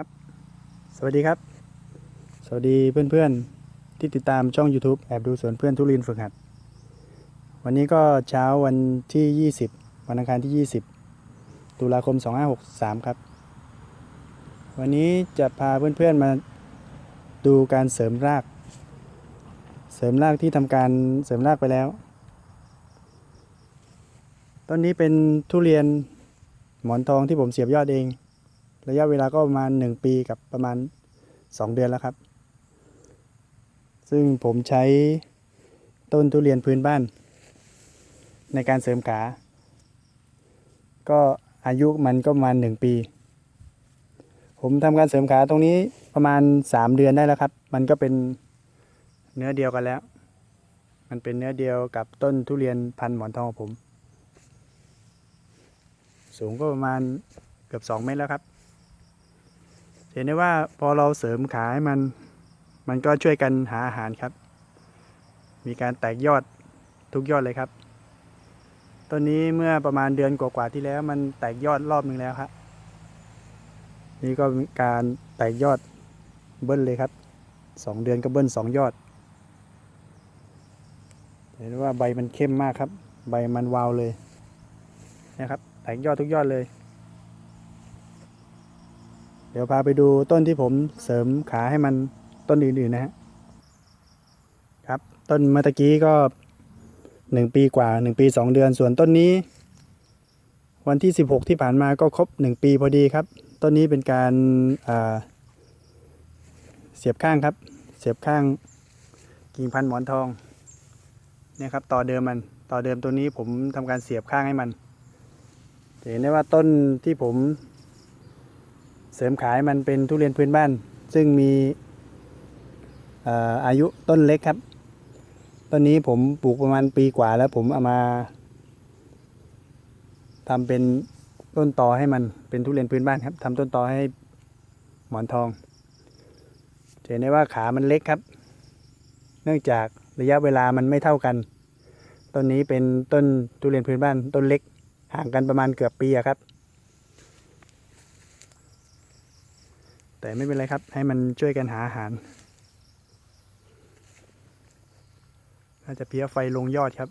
ครับสวัสดีครับ สวัสดีเพื่อนๆ ที่ติดตามช่อง YouTube แอบดูสวนเพื่อนทุเรียนฝึกหัด วันนี้ก็เช้าวันที่ 20 วันอังคารที่ 20 ตุลาคม 2563 ครับ วันนี้จะพาเพื่อนๆมาดูการเสริมราก เสริมรากที่ทำการเสริมรากไปแล้ว ต้นนี้เป็นทุเรียนหมอนทองที่ผมเสียบยอดเอง ระยะเวลาก็ประมาณ 1 ปีกับประมาณ 2 เดือนแล้วครับ ซึ่งผมใช้ต้นทุเรียนพื้นบ้าน ในการเสริมขา ก็อายุมันก็ประมาณ 1 ปี ผมทำการเสริมขาตรงนี้ประมาณ 3 เดือนได้แล้วครับ มันก็เป็นเนื้อเดียวกันแล้ว มันเป็นเนื้อเดียวกับต้นทุเรียนพันหมอนทองของผม สูงก็ประมาณเกือบ 2 เมตรแล้วครับ เห็นได้ว่าพอเราเสริมขาให้มัน มันก็ช่วยกันหาอาหารครับ มีการแตกยอดทุกยอดเลยครับ ต้นนี้เมื่อประมาณเดือนกว่าๆที่แล้วมันแตกยอดรอบหนึ่งแล้วครับนี่ก็การแตกยอดเบิ้ลเลยครับสองเดือนก็เบิ้ลสองยอด เห็นว่าใบมันเข้มมากครับ ใบมันวาวเลยนะครับ แตกยอดทุกยอดเลย ดี๋ยวพาไปดูต้นที่ผมเสริมขาให้มันต้นอื่นๆนะฮะครับ ต้นเมื่อกี้ก็หนึ่งปีกว่าหนึ่งปีสองเดือน ส่วนต้นนี้ วันที่สิบหกที่ผ่านมาก็ครบหนึ่งปีพอดีครับ ต้นนี้เป็นการอ่าเสียบข้างครับ เสียบข้างกิ่งพันธุ์หมอนทองเนี่ยครับต่อเดิมมันต่อเดิมตัวนี้ผมทำการเสียบข้างให้มันเห็นได้ว่าต้นที่ผม เสริมขายมันเป็นทุเรียนพื้นบ้าน ซึ่งมีอายุต้นเล็กครับ ต้นนี้ผมปลูกประมาณปีกว่าแล้วผมเอามาทำเป็นต้นตอให้มันเป็นทุเรียนพื้นบ้านครับทำต้นตอให้หมอนทองจะเห็นได้ว่าขามันเล็กครับ เนื่องจากระยะเวลามันไม่เท่ากัน ต้นนี้เป็นต้นทุเรียนพื้นบ้านต้นเล็ก ห่างกันประมาณเกือบปีครับ แต่ไม่เป็นไรครับ ให้มันช่วยกันหาอาหาร น่าจะเพี้ยไฟลงยอดครับ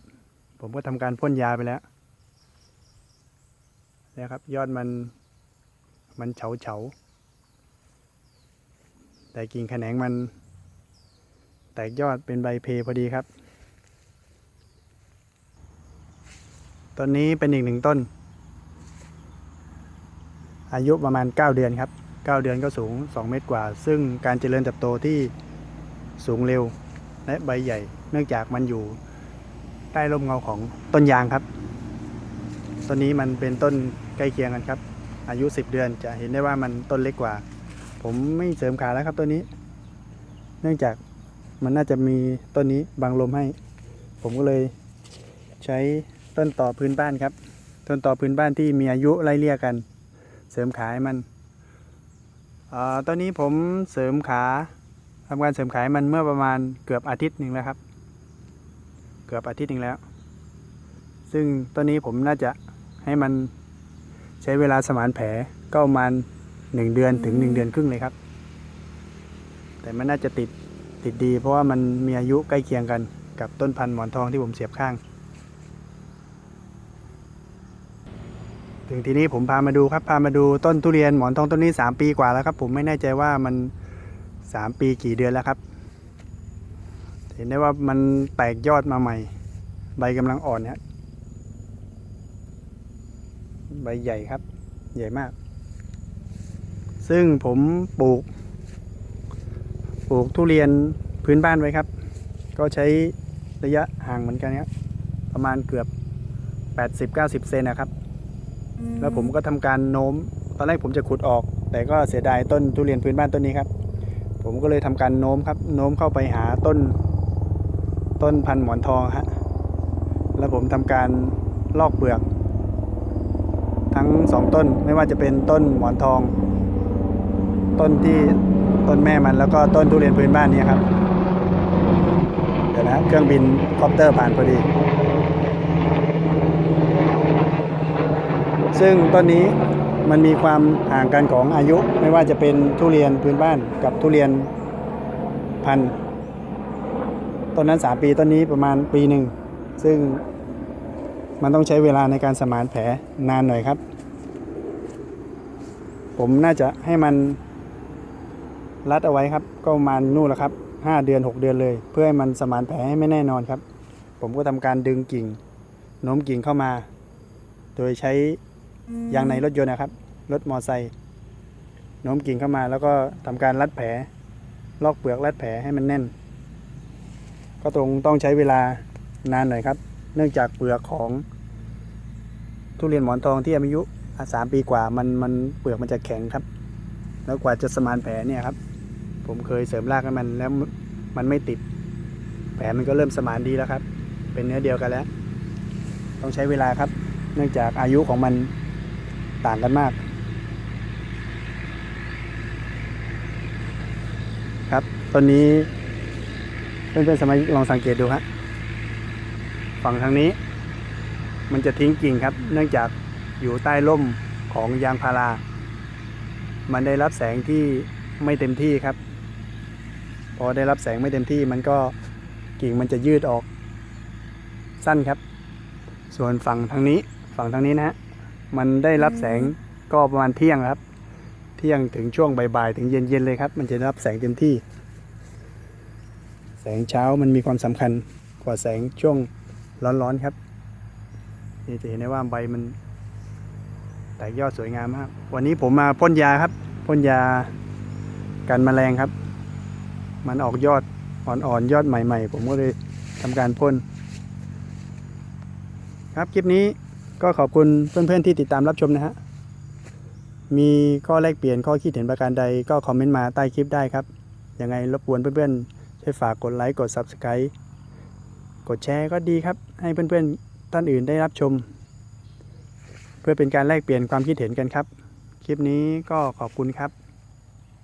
ผมก็ทำการพ่นยาไปแล้วนี่ยครับ ยอดมันมันเฉาเฉาแต่กิ่งแขนงมัน แตกยอดเป็นใบเพพอดีครับต้นนี้เป็นอีกหนึ่งต้น อายุประมาณ 9 เดือนครับ 9 เดือนก็สูง 2 เมตรกว่า ซึ่งการเจริญเติบโตที่สูงเร็วและใบใหญ่ เนื่องจากมันอยู่ใต้ร่มเงาของต้นยางครับ ต้นนี้มันเป็นต้นใกล้เคียงกันครับ อายุ 10 เดือนจะเห็นได้ว่ามันต้นเล็กกว่า ผมไม่เสริมขาแล้วครับต้นนี้ เนื่องจากมันน่าจะมีต้นนี้บังลมให้ ผมก็เลยใช้ต้นต่อพื้นบ้านครับ ต้นต่อพื้นบ้านที่มีอายุไล่เลี่ยกัน เสริมขาให้มัน อตอนนี้ผมเสริมขาทำการเสริมขายมันเมื่อประมาณเกือบอาทิตย์หนึ่งแล้วครับ เกือบอาทิตย์หนึ่งแล้ว ซึ่งตอนนี้ผมน่าจะให้มันใช้เวลาสมานแผลก็ประมาณหนึ่งเดือนถึงหนึ่งเดือนครึ่งเลยครับ แต่มันน่าจะติดติดดี เพราะว่ามันมีอายุใกล้เคียงกันกับต้นพันธุ์หมอนทองที่ผมเสียบข้าง ถึงทีนี้ผมพามาดูครับพามาดูต้นทุเรียนหมอนทองต้นนี้ 3 ปีกว่าแล้วครับ ผมไม่แน่ใจว่ามัน 3 ปีกี่เดือนแล้วครับ เห็นได้ว่ามันแตกยอดมาใหม่ ใบกำลังอ่อนนะใบใหญ่ครับ ใหญ่มาก ซึ่งผมปลูก ปลูกทุเรียนพื้นบ้านไว้ครับ ก็ใช้ระยะห่างเหมือนกันครับประมาณเกือบ 80-90 เซนนะครับ แล้วผมก็ทำการโน้ม ตอนแรกผมจะขุดออก แต่ก็เสียดายต้นทุเรียนพื้นบ้านต้นนี้ครับ ผมก็เลยทำการโน้มครับ โน้มเข้าไปหาต้น ต้นพันหมอนทองฮะ แล้วผมทำการลอกเปลือก ทั้งสองต้นไม่ว่าจะเป็นต้นหมอนทอง ต้นที่ต้นแม่มันแล้วก็ต้นทุเรียนพื้นบ้านนี้ครับ เดี๋ยวนะเครื่องบินคอปเตอร์ผ่านพอดี ซึ่งต้นนี้มันมีความห่างกันของอายุไม่ว่าจะเป็นทุเรียนพื้นบ้านกับทุเรียนพันต้นนั้น 3 ปีต้นนี้ประมาณปีหนึ่ง ซึ่งมันต้องใช้เวลาในการสมานแผลนานหน่อยครับ ผมน่าจะให้มันรัดเอาไว้ครับ ก็ประมาณนู่นแหละครับ 5 เดือน 6 เดือนเลย เพื่อให้มันสมานแผลให้ไม่แน่นอนครับ ผมก็ทำการดึงกิ่งโน้มกิ่งเข้ามา โดยใช้ ยางในรถยนต์นะครับ รถมอไซค์โน้มกิ่งเข้ามาแล้วก็ทำการรัดแผล ลอกเปลือกรัดแผลให้มันแน่น ก็ตรงต้องใช้เวลานานหน่อยครับ เนื่องจากเปลือกของทุเรียนหมอนทองที่อายุสามปีกว่ามันมันเปลือกมันจะแข็งครับ แล้วกว่าจะสมานแผลเนี่ยครับ ผมเคยเสริมรากให้มันแล้วมันไม่ติด แผลมันก็เริ่มสมานดีแล้วครับ เป็นเนื้อเดียวกันแล้ว ต้องใช้เวลาครับ เนื่องจากอายุของมัน ต่างกันมาก ครับตอนนี้เพื่อนๆสมัยลองสังเกตดูครับฝั่งทางนี้ มันจะทิ้งกิ่งครับ เนื่องจากอยู่ใต้ร่มของยางพารา มันได้รับแสงที่ไม่เต็มที่ครับ พอได้รับแสงไม่เต็มที่มันก็กิ่งมันจะยืดออกสั้นครับ ส่วนฝั่งทางนี้ฝั่งทางนี้นะฮะ มันได้รับแสงก็ประมาณเที่ยงครับ เที่ยงถึงช่วงบ่ายๆถึงเย็นๆเลยครับ มันจะได้รับแสงเต็มที่ แสงเช้ามันมีความสำคัญกว่าแสงช่วงร้อนๆครับนี่จะเห็นได้ว่าใบมัน แตกยอดสวยงามมากวันนี้ผมมาพ่นยาครับพ่นยากันแมลงครับ มันออกยอดอ่อนๆยอดใหม่ ๆ ผมก็เลยทำการพ่นครับคลิปนี้ ก็ขอบคุณเพื่อนๆที่ติดตามรับชมนะฮะ มีข้อแลกเปลี่ยนข้อคิดเห็นประการใดก็คอมเมนต์มาใต้คลิปได้ครับ ยังไงรบกวนเพื่อนๆช่วยฝากกดไลค์กด Subscribe กดแชร์ก็ดีครับ ให้เพื่อนๆท่านอื่นได้รับชม เพื่อเป็นการแลกเปลี่ยนความคิดเห็นกันครับ คลิปนี้ก็ขอบคุณครับ